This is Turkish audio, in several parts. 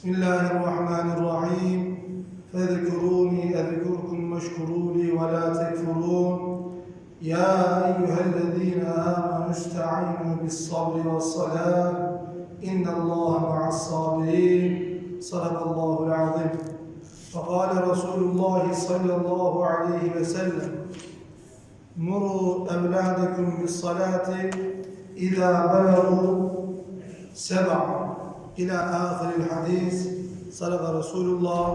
بسم الله الرحمن الرحيم. فاذكروني أذكركم واشكروا لي ولا تكفرون. يا أيها الذين آمنوا استعينوا بالصبر والصلاة. إن الله مع الصابرين. صدق الله العظيم. فقال رسول الله صلى الله عليه وسلم مروا أولادكم بالصلاة إذا بلغوا سبع. إلى آخر الحديث صدق رسول الله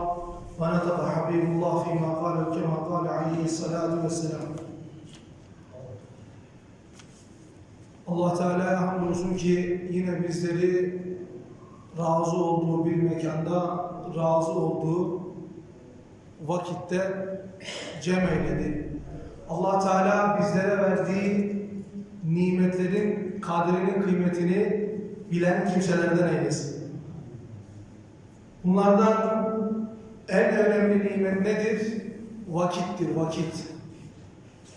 ونطق حبيب الله فيما قال كما قال عليه الصلاة والسلام Allah Teala'ya hamdolsun ki yine bizleri razı olduğu bir mekanda, razı olduğu vakitte cem eyledi. Allah Teala bizlere verdiği nimetlerin kadrinin kıymetini bilen kimselerden eylesin. Bunlardan en önemli nimet nedir? Vakittir, vakit.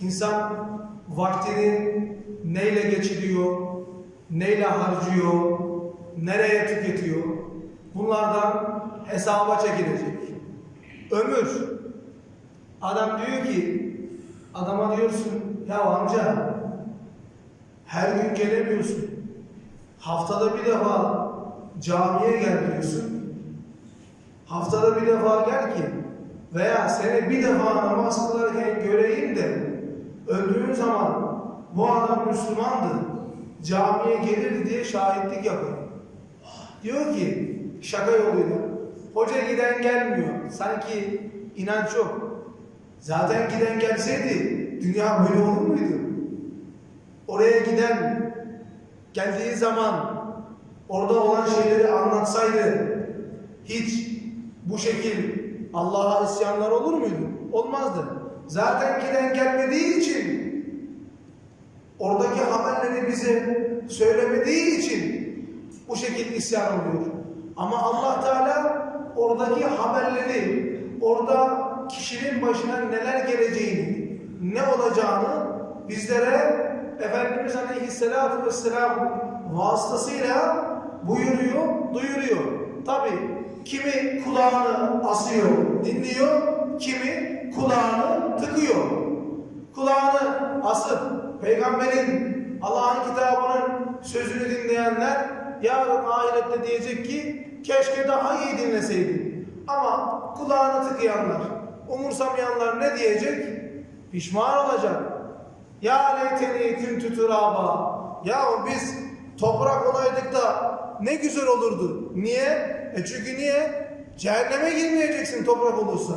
İnsan vaktini neyle geçiriyor, neyle harcıyor, nereye tüketiyor? Bunlardan hesaba çekilecek. Ömür. Adam diyor ki, adama diyorsun, ya amca her gün gelemiyorsun. Haftada bir defa camiye gel diyorsun. Haftada bir defa gel ki veya seni bir defa namaz kılarken göreyim de öldüğün zaman bu adam Müslümandı, camiye gelirdi diye şahitlik yapın. Diyor ki şaka yoluyla hoca giden gelmiyor. Sanki inanç yok. Zaten giden gelseydi dünya böyle olur muydu? Oraya giden geldiği zaman orada olan şeyleri anlatsaydı hiç bu şekil Allah'a isyanlar olur muydu? Olmazdı. Zaten giden gelmediği için oradaki haberleri bize söylemediği için bu şekil isyan oluyor. Ama Allah Teala oradaki haberleri, orada kişinin başına neler geleceğini, ne olacağını bizlere Efendimiz Aleyhisselatü Vesselam vasıtasıyla buyuruyor, duyuruyor. Tabi kimi kulağını asıyor, dinliyor, kimi kulağını tıkıyor. Kulağını asıp peygamberin Allah'ın kitabının sözünü dinleyenler yarın ahirette diyecek ki keşke daha iyi dinleseydim. Ama kulağını tıkayanlar, umursamayanlar ne diyecek? Pişman olacak. Ya leyteni küntü turaba. Ya biz toprak olaydık da ne güzel olurdu. Niye? E çünkü niye? Cehenneme girmeyeceksin toprak olursa.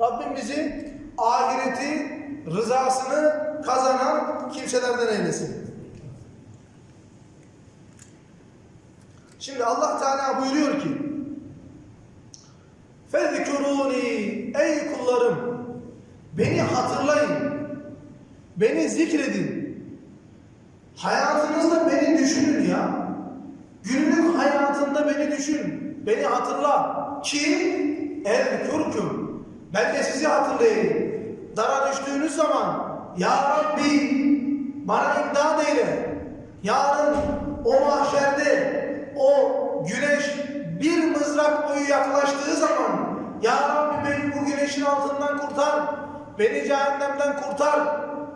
Rabbim bizi ahireti, rızasını kazanan kimselerden eylesin. Şimdi Allah Teala buyuruyor ki Fezkuruni ey kullarım beni hatırlayın beni zikredin. Hayatınızda beni düşünün ya. Günlük hayatında beni düşün. Beni hatırla ki el kürküm ben de sizi hatırlayayım. Dara düştüğünüz zaman ya Rabbi bana imdad eyle. Yarın o mahşerde o güneş bir mızrak boyu yaklaştığı zaman Ya Rabbi beni bu güneşin altından kurtar, beni cehennemden kurtar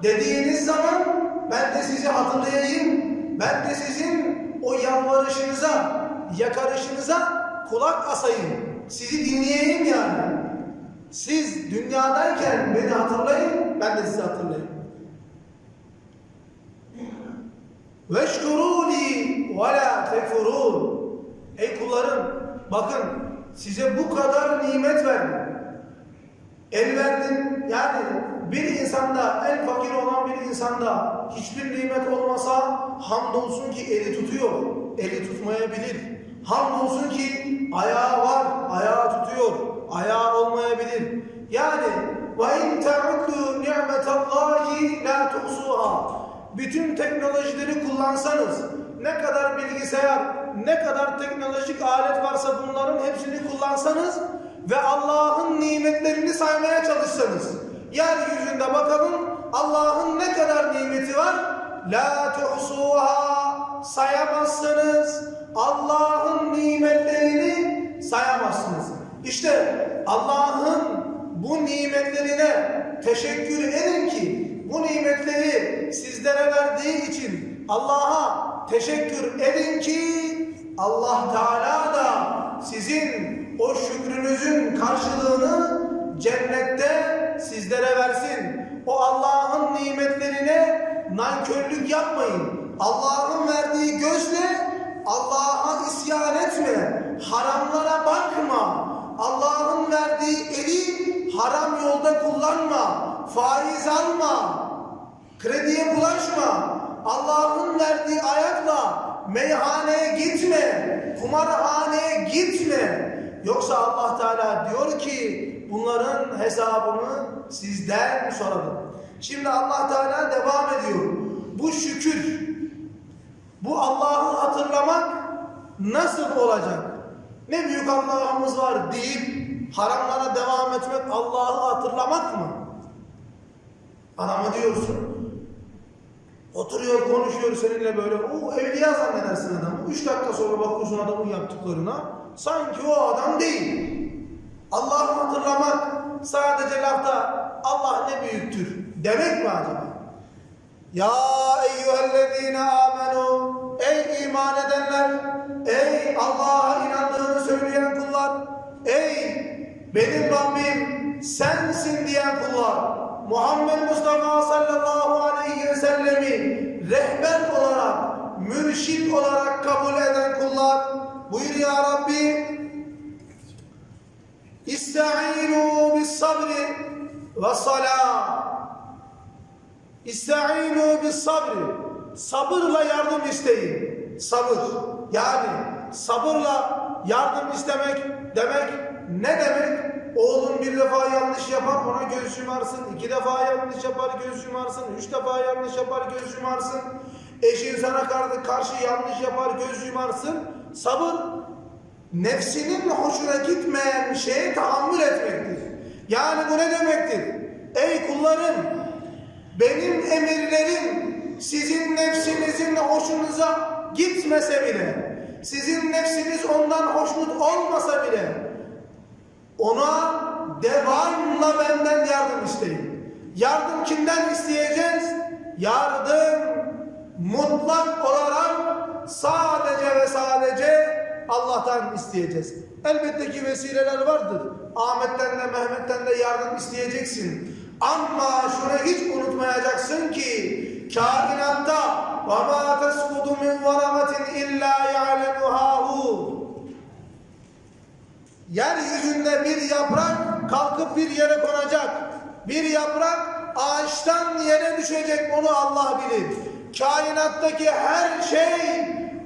dediğiniz zaman ben de sizi hatırlayayım, ben de sizin o yalvarışınıza, yakarışınıza kulak asayım, sizi dinleyeyim yani. Siz dünyadayken beni hatırlayın, ben de sizi hatırlayayım. Veşkuruni ve la tekfurun. Ey kullarım bakın size bu kadar nimet verdim. El verdim yani bir insanda en fakir olan bir insanda hiçbir nimet olmasa hamdolsun ki eli tutuyor. Eli tutmayabilir. Hamdolsun ki ayağı var, ayağı tutuyor, ayağı olmayabilir. Yani ve in ta'uddu ni'metallahi la tuhsuha. Bütün teknolojileri kullansanız, ne kadar bilgisayar, ne kadar teknolojik alet varsa bunların hepsini kullansanız ve Allah'ın nimetlerini saymaya çalışsanız, yeryüzünde bakalım Allah'ın ne kadar nimeti var? La tuhsuha sayamazsınız. Allah'ın nimetlerini sayamazsınız. İşte Allah'ın bu nimetlerine teşekkür edin ki bu nimetleri sizlere verdiği için Allah'a teşekkür edin ki Allah Teala da sizin o şükrünüzün karşılığını cennette sizlere versin. O Allah'ın nimetlerine nankörlük yapmayın. Allah'ın verdiği gözle Allah'a isyan etme. Haramlara bakma. Allah'ın verdiği eli haram yolda kullanma. Faiz alma. Krediye bulaşma. Allah'ın verdiği ayakla meyhaneye gitme. Kumarhaneye gitme. Yoksa Allah Teala diyor ki bunların hesabını sizden sorarım. Şimdi Allah Teala devam ediyor. Bu şükür, bu Allah'ı hatırlamak nasıl olacak? Ne büyük Allah'ımız var deyip haramlara devam etmek Allah'ı hatırlamak mı? Adama diyorsun, oturuyor konuşuyor seninle böyle, o evliya zannedersin adamı. Üç dakika sonra bakıyorsun adamın yaptıklarına, sanki o adam değil. Allah'ı hatırlamak sadece lafta Allah ne büyüktür demek mi acaba? Ya eyyühellezine amenu Ey iman edenler Ey Allah'a inandığını söyleyen kullar Ey benim Rabbim sensin diyen kullar Muhammed Mustafa sallallahu aleyhi ve sellemi rehber olarak mürşit olarak kabul eden kullar buyur ya Rabbi İsta'inu bis sabri ve salah İsta'inu bis sabri. Sabırla yardım isteyin. Sabır. Yani sabırla yardım istemek demek ne demek? Oğlun bir defa yanlış yapar ona göz yumarsın. iki defa yanlış yapar göz yumarsın. Üç defa yanlış yapar göz yumarsın. Eşin sana karşı, yanlış yapar göz yumarsın. Sabır nefsinin hoşuna gitmeyen şeye tahammül etmektir. Yani bu ne demektir? Ey kullarım benim emirlerim sizin nefsinizin hoşunuza gitmese bile, sizin nefsiniz ondan hoşnut olmasa bile, ona devamla benden yardım isteyin. Yardım kimden isteyeceğiz? Yardım mutlak olarak sadece ve sadece Allah'tan isteyeceğiz. Elbette ki vesileler vardır. Ahmet'ten de Mehmet'ten de yardım isteyeceksin. Ama şunu hiç unutmayacaksın ki kainatta وَمَا تَسْقُدُ مِنْ وَرَمَةٍ اِلَّا يَعْلَمُهَا هُ Yeryüzünde bir yaprak kalkıp bir yere konacak. Bir yaprak ağaçtan yere düşecek onu Allah bilir. Kainattaki her şey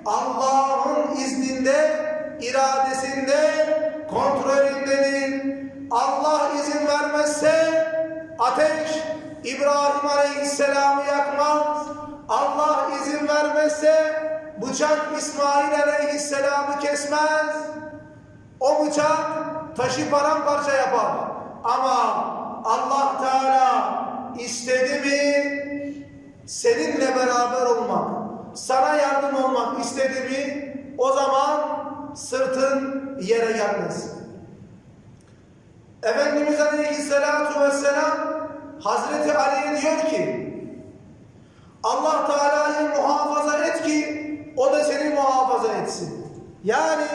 Allah'ın izninde, iradesinde, kontrolündedir. Allah izin vermezse ateş İbrahim Aleyhisselam'ı yakmaz. Allah izin vermezse bıçak İsmail Aleyhisselam'ı kesmez. O bıçak taşı paramparça yapar. Ama Allah Teala istedi mi seninle beraber olmak, sana yardım olmak istedi mi o zaman sırtın yere gelmez. Efendimiz Aleyhisselatu Vesselam Hazreti Ali'ye diyor ki Allah Teala'yı muhafaza et ki o da seni muhafaza etsin. Yani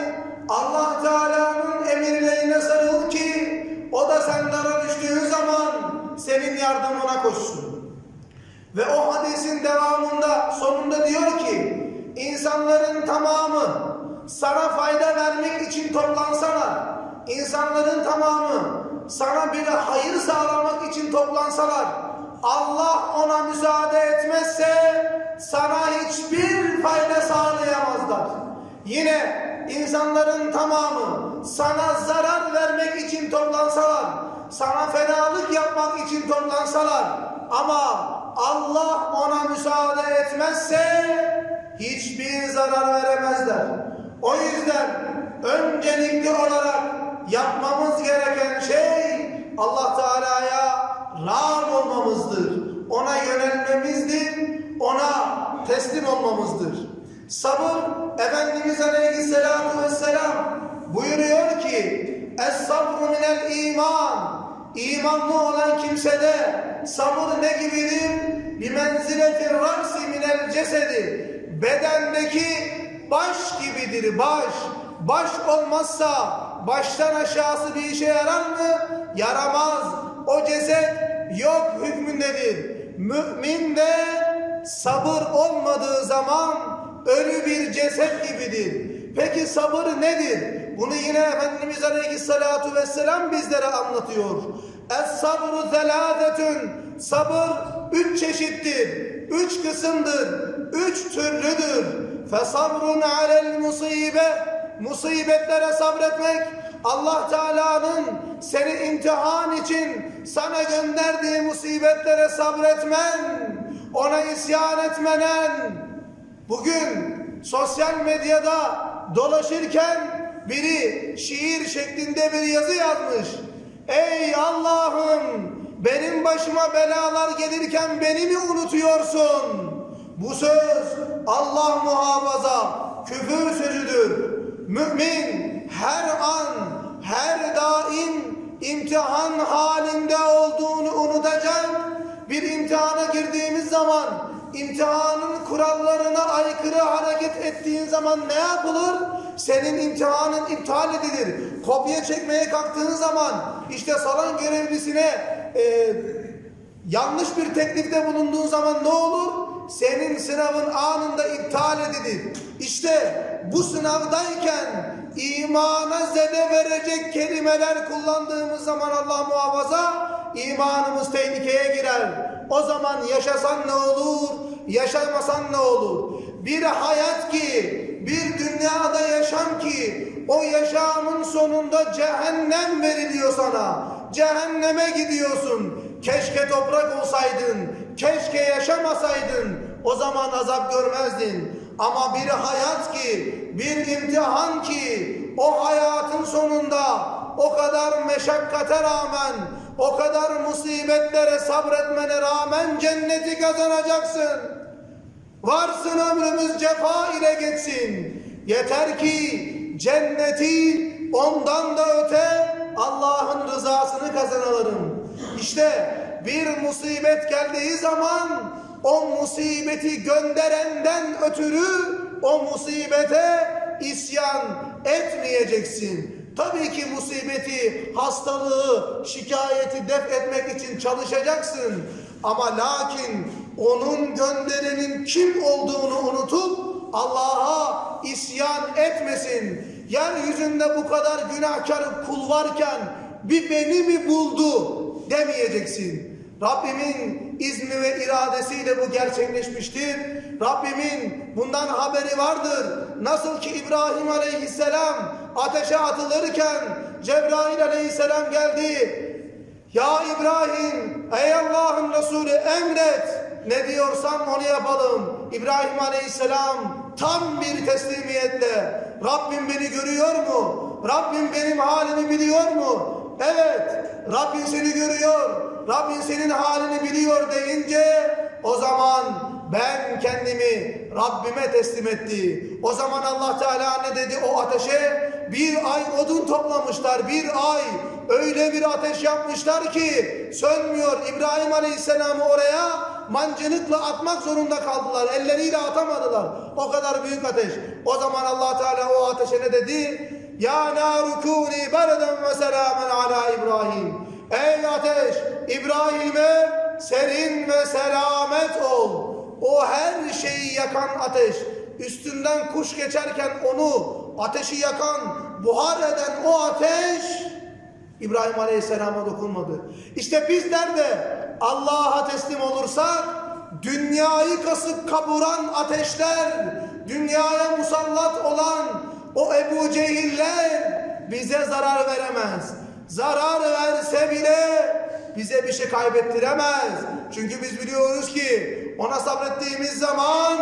Allah Teala'nın emirlerine sarıl ki o da sendara düştüğün zaman senin yardımına koşsun. Ve o hadisin devamında sonunda diyor ki insanların tamamı sana fayda vermek için toplansalar, insanların tamamı sana bir hayır sağlamak için toplansalar, Allah ona müsaade etmezse sana hiçbir fayda sağlayamazlar. Yine insanların tamamı sana zarar vermek için toplansalar, sana fenalık yapmak için toplansalar ama Allah ona müsaade etmezse hiçbir zarar veremezler. O yüzden öncelikli olarak yapmamız gereken şey Allah Teala'ya rağm olmamızdır. Ona yönelmemizdir. Ona teslim olmamızdır. Sabır Efendimiz Aleyhisselatü Vesselam buyuruyor ki Es-sabru minel iman İmanlı olan kimsede sabır ne gibidir? Bir menziletir rasi minel cesedi bedendeki baş gibidir baş. Baş olmazsa baştan aşağısı bir işe yarar mı? Yaramaz. O ceset yok hükmündedir. Mümin de sabır olmadığı zaman ölü bir ceset gibidir. Peki sabır nedir? Bunu yine Efendimiz Aleyhisselatü Vesselam bizlere anlatıyor. Es-sabru zelâzetün. Sabır üç çeşittir. Üç kısımdır. Üç türlüdür. Fesabrun alel musibe. Musibetlere sabretmek Allah Teala'nın seni imtihan için sana gönderdiği musibetlere sabretmen, ona isyan etmenen, bugün sosyal medyada dolaşırken biri şiir şeklinde bir yazı yazmış. Ey Allah'ım benim başıma belalar gelirken beni mi unutuyorsun? Bu söz Allah muhafaza küfür sözüdür. Mümin her an, her daim imtihan halinde olduğunu unutacak. Bir imtihana girdiğimiz zaman imtihanın kurallarına aykırı hareket ettiğin zaman ne yapılır? Senin imtihanın iptal edilir. Kopya çekmeye kalktığın zaman işte salon görevlisine e, yanlış bir teklifte bulunduğun zaman ne olur? Senin sınavın anında iptal edilir. İşte bu sınavdayken imana zede verecek kelimeler kullandığımız zaman Allah muhafaza imanımız tehlikeye girer. O zaman yaşasan ne olur, yaşamasan ne olur? Bir hayat ki, bir dünyada yaşam ki, o yaşamın sonunda cehennem veriliyor sana. Cehenneme gidiyorsun. Keşke toprak olsaydın, keşke yaşamasaydın. O zaman azap görmezdin. Ama bir hayat ki, bir imtihan ki, o hayatın sonunda o kadar meşakkate rağmen, o kadar musibetlere sabretmene rağmen cenneti kazanacaksın. Varsın ömrümüz cefa ile geçsin. Yeter ki cenneti ondan da öte Allah'ın rızasını kazanalım. İşte bir musibet geldiği zaman o musibeti gönderenden ötürü o musibete isyan etmeyeceksin. Tabii ki musibeti, hastalığı, şikayeti def etmek için çalışacaksın. Ama lakin onun gönderenin kim olduğunu unutup Allah'a isyan etmesin. Yeryüzünde bu kadar günahkar kul varken bir beni mi buldu demeyeceksin. Rabbimin izni ve iradesiyle bu gerçekleşmiştir. Rabbimin bundan haberi vardır. Nasıl ki İbrahim aleyhisselam ateşe atılırken Cebrail aleyhisselam geldi. Ya İbrahim, ey Allah'ın Resulü emret. Ne diyorsam onu yapalım. İbrahim aleyhisselam tam bir teslimiyetle Rabbim beni görüyor mu? Rabbim benim halimi biliyor mu? Evet, Rabbin seni görüyor. Rabbin senin halini biliyor deyince o zaman ben kendimi Rabbime teslim etti. O zaman Allah Teala ne dedi o ateşe? Bir ay odun toplamışlar, bir ay. Öyle bir ateş yapmışlar ki sönmüyor. İbrahim Aleyhisselam'ı oraya mancınıkla atmak zorunda kaldılar. Elleriyle atamadılar. O kadar büyük ateş. O zaman Allah Teala o ateşe ne dedi? Ya narukuni bereden ve selamen ala İbrahim. Ey ateş İbrahim'e serin ve selamet ol. O her şeyi yakan ateş. Üstünden kuş geçerken onu ateşi yakan, buhar eden o ateş İbrahim Aleyhisselam'a dokunmadı. İşte bizler de Allah'a teslim olursak dünyayı kasıp kaburan ateşler, dünyaya musallat olan O Ebu Cehiller bize zarar veremez. Zarar verse bile bize bir şey kaybettiremez. Çünkü biz biliyoruz ki ona sabrettiğimiz zaman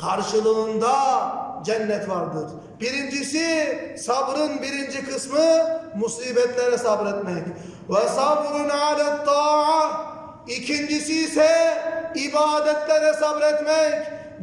karşılığında cennet vardır. Birincisi sabrın birinci kısmı musibetlere sabretmek. Ve sabrun alet ta'a. İkincisi ise ibadetlere sabretmek.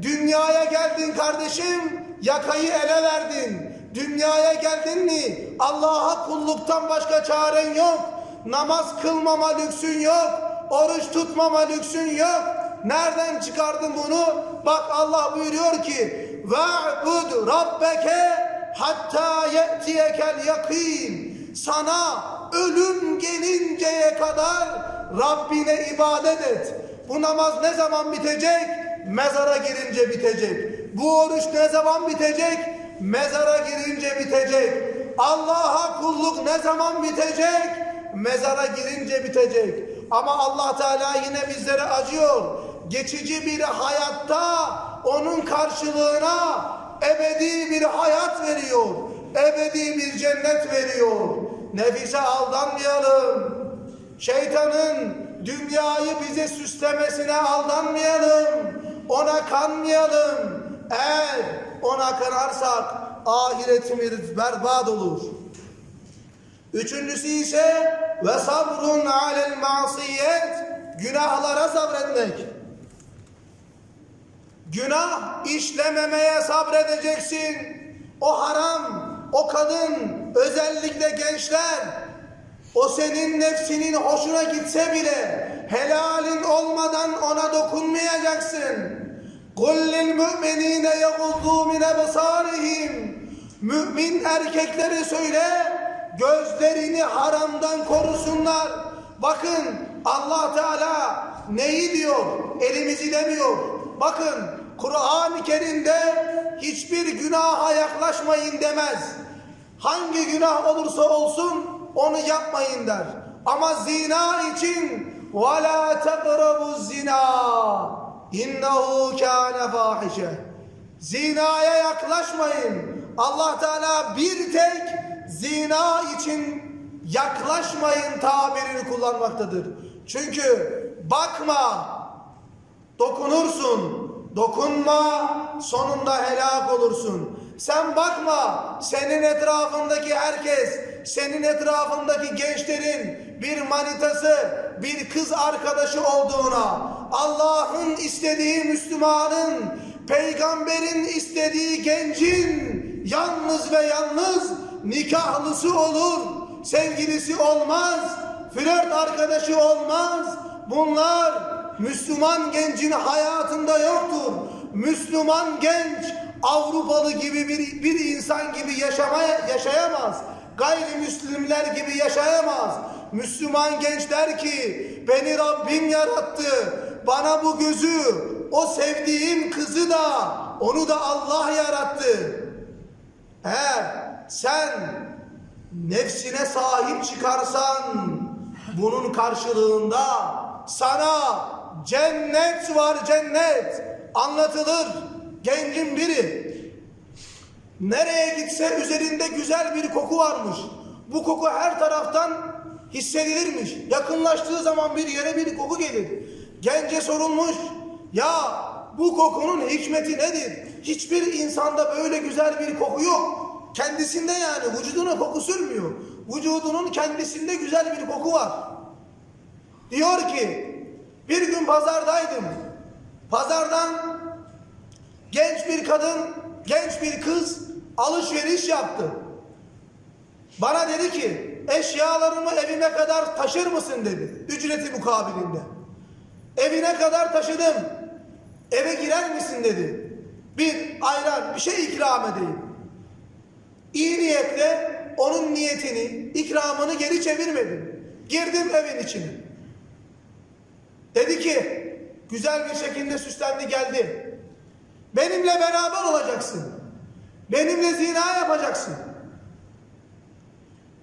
Dünyaya geldin kardeşim, yakayı ele verdin. Dünyaya geldin mi? Allah'a kulluktan başka çaren yok. Namaz kılmama lüksün yok. Oruç tutmama lüksün yok. Nereden çıkardın bunu? Bak Allah buyuruyor ki ve'bud rabbeke hatta ye'tiyekel yakin. Sana ölüm gelinceye kadar Rabbine ibadet et. Bu namaz ne zaman bitecek? Mezara girince bitecek. Bu oruç ne zaman bitecek? Mezara girince bitecek. Allah'a kulluk ne zaman bitecek? Mezara girince bitecek. Ama Allah Teala yine bizlere acıyor. Geçici bir hayatta onun karşılığına ebedi bir hayat veriyor. Ebedi bir cennet veriyor. Nefise aldanmayalım. Şeytanın dünyayı bize süslemesine aldanmayalım. Ona kanmayalım. Eğer ona kanarsak ahiretimiz berbat olur. Üçüncüsü ise ve sabrun alel masiyet günahlara sabretmek. Günah işlememeye sabredeceksin. O haram, o kadın, özellikle gençler o senin nefsinin hoşuna gitse bile helalin olmadan ona dokunmayacaksın. قُلْ لِلْمُؤْمِنِينَ يَغُضُّوا مِنْ أَبْصَارِهِمْ Mümin erkekleri söyle, gözlerini haramdan korusunlar. Bakın Allah Teala neyi diyor? Elimizi demiyor. Bakın Kur'an-ı Kerim'de hiçbir günaha yaklaşmayın demez. Hangi günah olursa olsun onu yapmayın der. Ama zina için وَلَا تَقْرَبُوا الزِّنَا İnnehu kâne fâhişe. Zinaya yaklaşmayın. Allah Teala bir tek zina için yaklaşmayın tabirini kullanmaktadır. Çünkü bakma, dokunursun. Dokunma, sonunda helak olursun. Sen bakma, senin etrafındaki herkes, senin etrafındaki gençlerin bir manitası, bir kız arkadaşı olduğuna, Allah'ın istediği Müslümanın, peygamberin istediği gencin yalnız ve yalnız nikahlısı olur, sevgilisi olmaz, flört arkadaşı olmaz. Bunlar Müslüman gencin hayatında yoktur. Müslüman genç Avrupalı gibi bir, bir insan gibi yaşamaya, yaşayamaz. Gayrimüslimler gibi yaşayamaz. Müslüman genç der ki beni Rabbim yarattı. Bana bu gözü, o sevdiğim kızı da, onu da Allah yarattı. Eğer sen nefsine sahip çıkarsan bunun karşılığında sana cennet var cennet anlatılır. Gencin biri nereye gitse üzerinde güzel bir koku varmış. Bu koku her taraftan hissedilirmiş. Yakınlaştığı zaman bir yere bir koku gelir. Gence sorulmuş. Ya bu kokunun hikmeti nedir? Hiçbir insanda böyle güzel bir koku yok. Kendisinde yani vücuduna koku sürmüyor. Vücudunun kendisinde güzel bir koku var. Diyor ki bir gün pazardaydım. Pazardan genç bir kadın, genç bir kız alışveriş yaptı. Bana dedi ki eşyalarımı evime kadar taşır mısın dedi. Ücreti mukabilinde. Evine kadar taşıdım. Eve girer misin dedi. Bir ayran bir şey ikram edeyim. İyi niyetle onun niyetini, ikramını geri çevirmedim. Girdim evin içine. Dedi ki güzel bir şekilde süslendi geldi. Benimle beraber olacaksın. Benimle zina yapacaksın.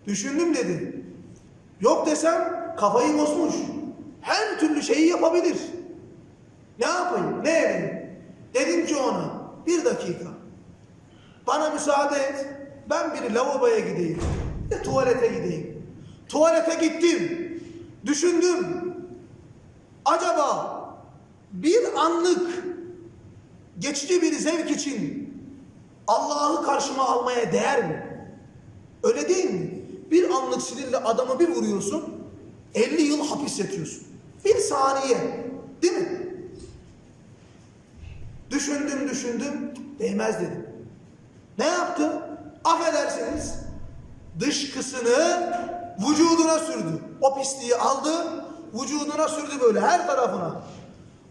Düşündüm dedi. Yok desem kafayı bozmuş. Her türlü şeyi yapabilir. Ne yapayım? Ne edeyim? Dedim ki ona bir dakika. bana müsaade et. Ben bir lavaboya gideyim. Bir tuvalete gideyim. Tuvalete gittim. Düşündüm. Acaba bir anlık geçici bir zevk için Allah'ı karşıma almaya değer mi? Öyle değil mi? Bir anlık sinirle adamı bir vuruyorsun, 50 yıl hapis yatıyorsun. Bir saniye. Değil mi? Düşündüm düşündüm, değmez dedim. Ne yaptı? Affedersiniz, dışkısını vücuduna sürdü. O pisliği aldı, vücuduna sürdü böyle her tarafına.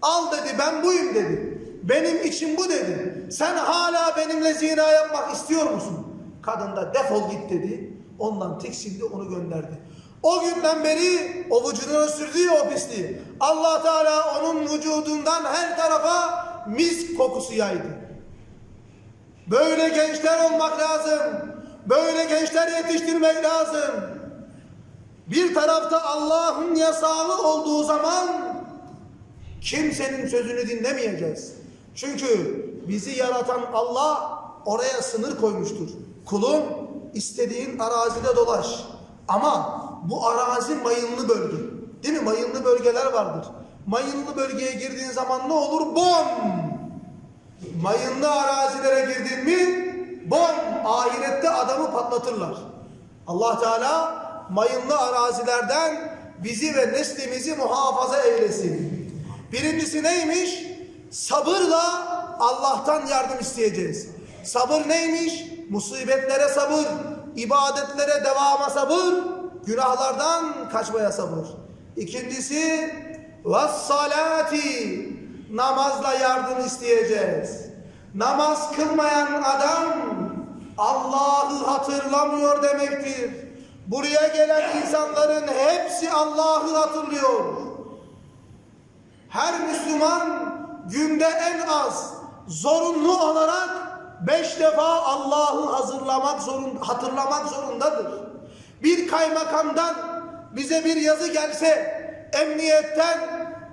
Al dedi, ben buyum dedi. Benim için bu dedi. Sen hala benimle zina yapmak istiyor musun? Kadın da defol git dedi. Ondan tiksindi, onu gönderdi. O günden beri o vücuduna sürdüğü o pisliği. Allah Teala onun vücudundan her tarafa mis kokusu yaydı. Böyle gençler olmak lazım. Böyle gençler yetiştirmek lazım. Bir tarafta Allah'ın yasağı olduğu zaman kimsenin sözünü dinlemeyeceğiz. Çünkü bizi yaratan Allah oraya sınır koymuştur. Kulum istediğin arazide dolaş. Ama bu arazi mayınlı bölge. Değil mi? Mayınlı bölgeler vardır. Mayınlı bölgeye girdiğin zaman ne olur? Bom! Mayınlı arazilere girdin mi bom ahirette adamı patlatırlar. Allah Teala mayınlı arazilerden bizi ve neslimizi muhafaza eylesin. Birincisi neymiş? Sabırla Allah'tan yardım isteyeceğiz. Sabır neymiş? Musibetlere sabır, ibadetlere devama sabır, günahlardan kaçmaya sabır. İkincisi vassalati namazla yardım isteyeceğiz. Namaz kılmayan adam Allah'ı hatırlamıyor demektir. Buraya gelen insanların hepsi Allah'ı hatırlıyor. Her Müslüman günde en az zorunlu olarak beş defa Allah'ı hazırlamak zorun, hatırlamak zorundadır. Bir kaymakamdan bize bir yazı gelse, emniyetten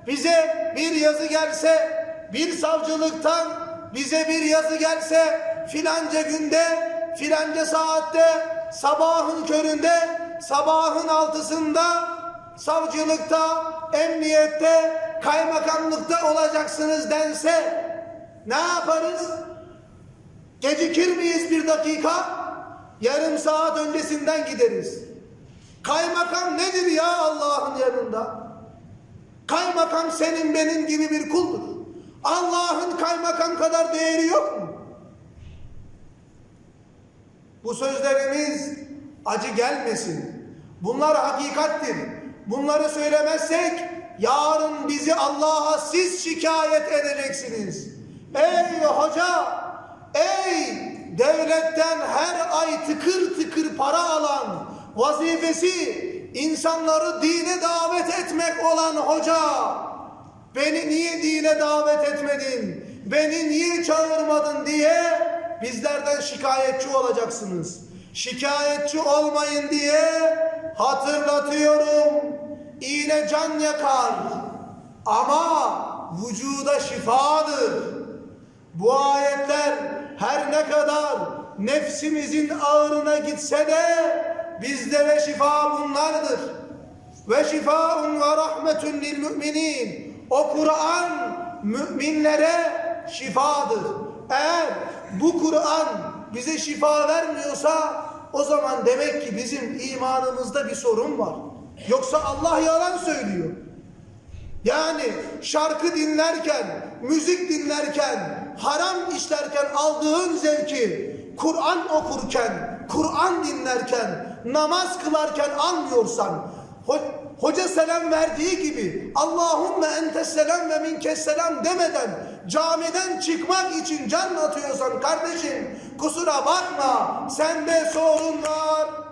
bize bir yazı gelse, bir savcılıktan bize bir yazı gelse, filanca günde, filanca saatte, sabahın köründe, sabahın altısında, savcılıkta, emniyette, kaymakamlıkta olacaksınız dense, ne yaparız? Gecikir miyiz bir dakika? Yarım saat öncesinden gideriz. Kaymakam nedir ya Allah'ın yanında? Kaymakam senin benim gibi bir kuldur. Allah'ın kaymakam kadar değeri yok mu? Bu sözlerimiz acı gelmesin. Bunlar hakikattir. Bunları söylemezsek yarın bizi Allah'a siz şikayet edeceksiniz. Ey hoca, ey devletten her ay tıkır tıkır para alan, vazifesi insanları dine davet etmek olan hoca, beni niye dine davet etmedin, beni niye çağırmadın diye bizlerden şikayetçi olacaksınız. Şikayetçi olmayın diye hatırlatıyorum. İğne can yakar ama vücuda şifadır. Bu ayetler her ne kadar nefsimizin ağrına gitse de bizlere şifa bunlardır. Ve şifaun ve rahmetun lil müminin. O Kur'an müminlere şifadır. Eğer bu Kur'an bize şifa vermiyorsa o zaman demek ki bizim imanımızda bir sorun var. Yoksa Allah yalan söylüyor. Yani şarkı dinlerken, müzik dinlerken, haram işlerken aldığın zevki Kur'an okurken, Kur'an dinlerken, namaz kılarken almıyorsan, ho- hoca selam verdiği gibi Allahümme entes selam ve minkes selam demeden camiden çıkmak için can atıyorsan kardeşim kusura bakma sende sorun var.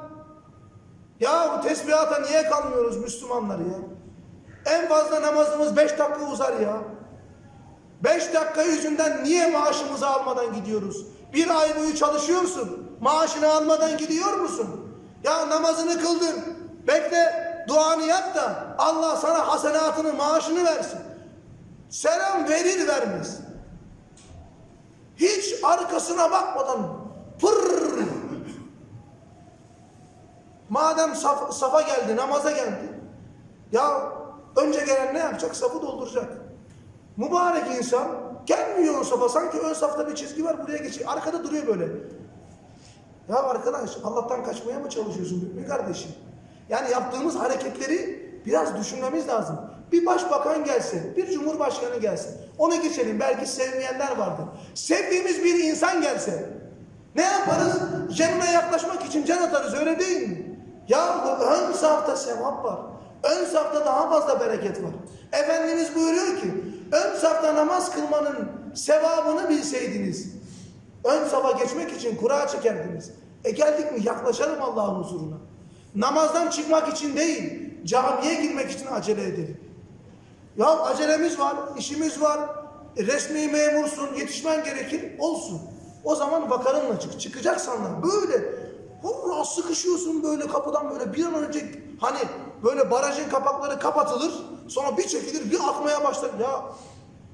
Ya bu tesbihata niye kalmıyoruz Müslümanlar ya? En fazla namazımız beş dakika uzar ya. Beş dakika yüzünden niye maaşımızı almadan gidiyoruz? Bir ay boyu çalışıyorsun. Maaşını almadan gidiyor musun? Ya namazını kıldın. Bekle duanı yap da Allah sana hasenatını maaşını versin. Selam verir vermez. Hiç arkasına bakmadan Pırr. Madem saf, safa geldi, namaza geldi. Ya önce gelen ne yapacak? Safı dolduracak. Mübarek insan gelmiyor o safa. Sanki ön safta bir çizgi var buraya geçiyor. Arkada duruyor böyle. Ya arkadaş Allah'tan kaçmaya mı çalışıyorsun mümin kardeşim? Yani yaptığımız hareketleri biraz düşünmemiz lazım. Bir başbakan gelse, bir cumhurbaşkanı gelse, onu geçelim belki sevmeyenler vardır. Sevdiğimiz bir insan gelse, ne yaparız? Yanına yaklaşmak için can atarız öyle değil mi? Ya ön safta sevap var. Ön safta daha fazla bereket var. Efendimiz buyuruyor ki, ön safta namaz kılmanın sevabını bilseydiniz, ön safa geçmek için kura çekerdiniz. E geldik mi yaklaşalım Allah'ın huzuruna. Namazdan çıkmak için değil, camiye girmek için acele edelim. Ya acelemiz var, işimiz var, resmi memursun, yetişmen gerekir, olsun. O zaman bakarınla çık, çıkacaksan da böyle hurra sıkışıyorsun böyle kapıdan böyle bir an önce hani böyle barajın kapakları kapatılır, sonra bir çekilir, bir akmaya başlar. Ya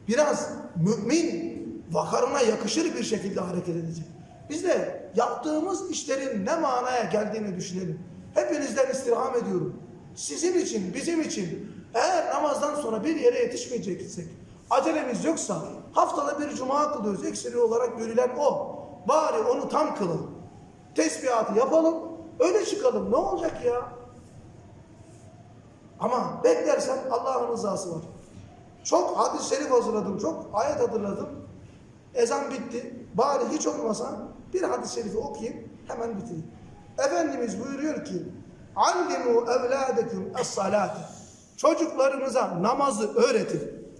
biraz mümin vakarına yakışır bir şekilde hareket edecek. Biz de yaptığımız işlerin ne manaya geldiğini düşünelim. Hepinizden istirham ediyorum. Sizin için, bizim için eğer namazdan sonra bir yere yetişmeyeceksek, acelemiz yoksa haftada bir cuma kılıyoruz. Ekseri olarak görülen o. Bari onu tam kılalım. Tesbihatı yapalım, öyle çıkalım. Ne olacak ya? Ama beklersen Allah'ın rızası var. Çok hadis-i şerif hazırladım, çok ayet hatırladım. Ezan bitti. Bari hiç olmasa bir hadis-i şerifi okuyayım, hemen bitireyim. Efendimiz buyuruyor ki, Allimu evladekum es-salate. Çocuklarınıza namazı öğretin.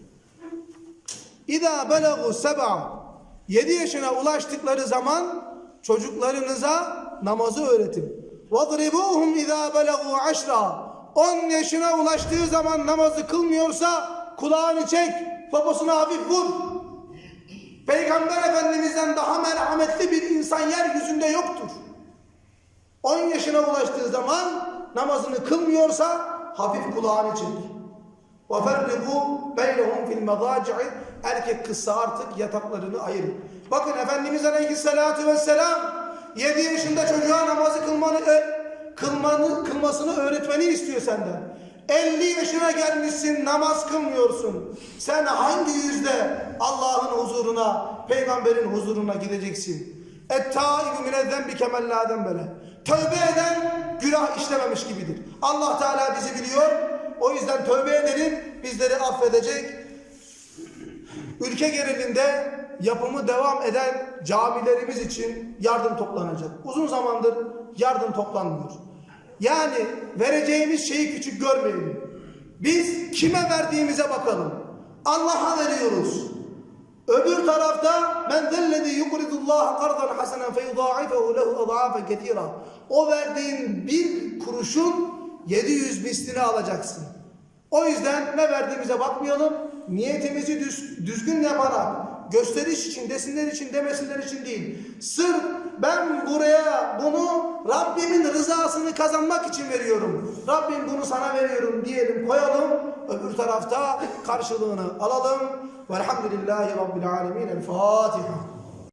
İza belagu seb'a. 7 yaşına ulaştıkları zaman çocuklarınıza namazı öğretin. وَضْرِبُوهُمْ اِذَا بَلَغُوا عَشْرًا 10 yaşına ulaştığı zaman namazı kılmıyorsa kulağını çek, poposuna hafif vur. Peygamber Efendimiz'den daha merhametli bir insan yeryüzünde yoktur. 10 yaşına ulaştığı zaman namazını kılmıyorsa hafif kulağını çek. وَفَرِّقُوا بَيْنَهُمْ فِي الْمَضَاجِعِ Erkek kızsa artık yataklarını ayırın. Bakın Efendimiz Aleyhisselatü Vesselam 7 yaşında çocuğa namazı kılmanı, kılmanı, kılmasını öğretmeni istiyor senden. 50 yaşına gelmişsin namaz kılmıyorsun. Sen hangi yüzde Allah'ın huzuruna, peygamberin huzuruna gideceksin? Et-taibu minezzen bi kemellâden böyle. Tövbe eden günah işlememiş gibidir. Allah Teala bizi biliyor. O yüzden tövbe edelim, bizleri affedecek. Ülke genelinde yapımı devam eden camilerimiz için yardım toplanacak. Uzun zamandır yardım toplanmıyor. Yani vereceğimiz şeyi küçük görmeyelim. Biz kime verdiğimize bakalım. Allah'a veriyoruz. Öbür tarafta men zellezî yukridullâhe kardan hasenen feyudâifehu lehu adâfen ketîrâ. O verdiğin bir kuruşun 700 mislini alacaksın. O yüzden ne verdiğimize bakmayalım. Niyetimizi düz, düzgün yaparak gösteriş için, desinler için, demesinler için değil. Sırf ben buraya bunu Rabbimin rızasını kazanmak için veriyorum. Rabbim bunu sana veriyorum diyelim koyalım. Öbür tarafta karşılığını alalım. Velhamdülillahi Rabbil Alemin. El Fatiha.